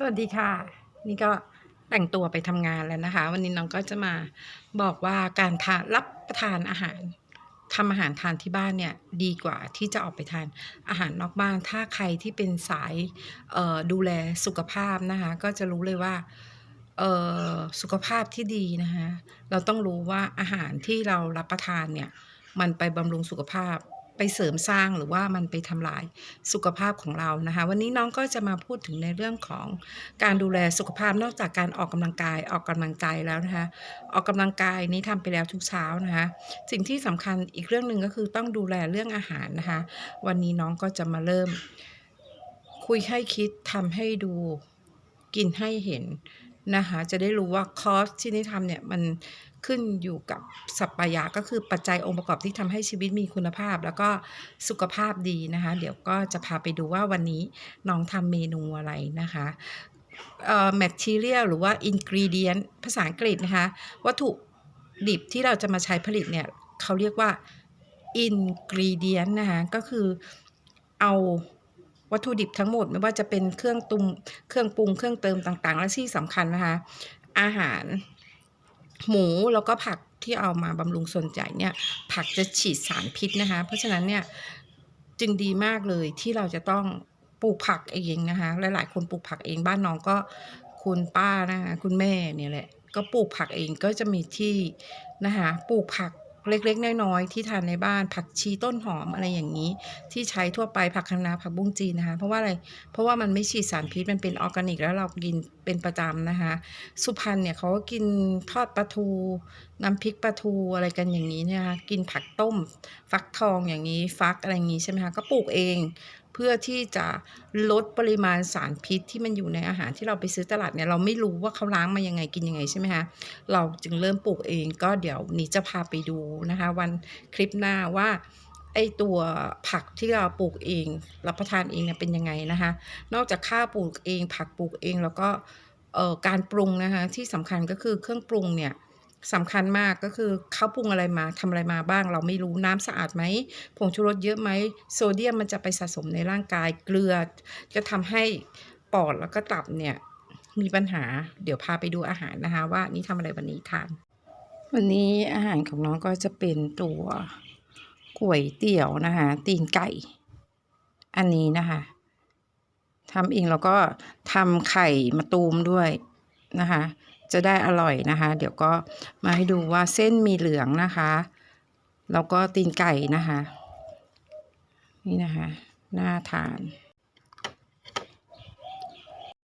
สวัสดีค่ะ นี่ก็แต่งตัวไปทำงานแล้วนะคะ วันนี้น้องก็จะมาบอกว่าการทานรับประทานอาหารทำอาหารทานที่บ้านเนี่ยดีกว่าที่จะออกไปทานอาหารนอกบ้าน ถ้าใครที่เป็นสายดูแลสุขภาพนะคะ ก็จะรู้เลยว่าสุขภาพที่ดีนะคะ เราต้องรู้ว่าอาหารที่เรารับประทานเนี่ยมันไปบำรุงสุขภาพ ไปเสริมสร้างหรือว่ามันไปทำลายสุขภาพของเรานะคะ วันนี้น้องก็จะมาพูดถึงในเรื่องของการดูแลสุขภาพนอกจากการออกกำลังกายออกกำลังใจแล้วนะคะ ออกกำลังกายนี้ทำไปแล้วทุกเช้านะคะ สิ่งที่สำคัญอีกเรื่องหนึ่งก็คือต้องดูแลเรื่องอาหารนะคะ วันนี้น้องก็จะมาเริ่ม คุยให้คิดทำให้ดูกินให้เห็น นะคะจะได้รู้ว่าคอสที่นี่ทำเนี่ยมันขึ้นอยู่กับสัปปายะก็คือปัจจัยองค์ประกอบที่ทำให้ชีวิตมีคุณภาพ แล้วก็สุขภาพดีนะคะ เดี๋ยวก็จะพาไปดูว่าวันนี้น้องทำเมนูอะไรนะคะเอ่อ material หรือว่า ingredient ภาษาอังกฤษนะคะ วัตถุดิบที่เราจะมาใช้ผลิตเนี่ยเขาเรียกว่า ingredient นะคะ ก็คือเอา วัตถุดิบทั้งหมดไม่ว่าจะเป็นเครื่องตุมเครื่องปรุงเครื่องเติมต่างๆ และที่สำคัญนะคะ อาหารหมูแล้วก็ผักที่เอามาบำรุงส่วนใหญ่เนี่ย ผักจะฉีดสารพิษนะคะ เพราะฉะนั้นเนี่ยจึงดีมากเลยที่เราจะต้องปลูกผักเองนะคะหลายๆคนปลูกผักเองบ้านน้องก็คุณป้านะคะคุณแม่เนี่ยแหละ ก็ปลูกผักเองก็จะมีที่นะคะปลูกผัก เล็กๆ น้อยๆ ที่ทานในบ้าน ผักชีต้นหอมอะไรอย่างนี้ ที่ใช้ทั่วไปผักคะน้าผักบุ้งจีนนะคะ เพราะว่าอะไร เพราะว่ามันไม่ฉีดสารพิษมันเป็นออร์แกนิก แล้วเรากินเป็นประจำนะคะ สุพรรณเนี่ยเขาก็กินทอดปลาทูน้ำพริกปลาทูอะไรกันอย่างนี้นะคะกินผักต้ม ฟักทองอย่างนี้ฟักอะไรอย่างนี้ใช่ไหมคะก็ปลูกเอง พื่อที่จะลดปริมาณสารพิษที่มันอยู่ในอาหารที่เราไปซื้อตลาดเนี่ยเราไม่รู้ว่าเขาล้างมายังไงกินยังไงใช่ไหมคะเราจึงเริ่มปลูกเองก็เดี๋ยวนี้จะพาไปดูนะคะ วันคลิปหน้าว่าไอตัวผักที่เราปลูกเอง รับประทานเองเนี่ยเป็นยังไงนะคะ นอกจากข้าวปลูกเอง ผักปลูกเองแล้วก็เอ่อการปรุงนะคะที่สำคัญก็คือเครื่องปรุงเนี่ย สำคัญมากก็คือเขาปรุงอะไรมาทำอะไรมาบ้าง เราไม่รู้น้ำสะอาดไหมผงชูรสเยอะไหมโซเดียมมันจะไปสะสมในร่างกายเกลือ จะทำให้ปอดแล้วก็ตับเนี่ยมีปัญหาเดี๋ยวพาไปดูอาหารนะคะ ว่านี่ทำอะไรวันนี้ทาน วันนี้อาหารของน้องก็จะเป็นตัวก๋วยเตี๋ยวนะคะ ตีนไก่ อันนี้นะคะทำเองแล้วก็ทำไข่มาตูมด้วยนะคะ จะได้อร่อยนะคะ เดี๋ยวก็มาให้ดูว่าเส้นมีเหลืองนะคะ แล้วก็ตีนไก่นะคะ นี่นะคะ น่าทาน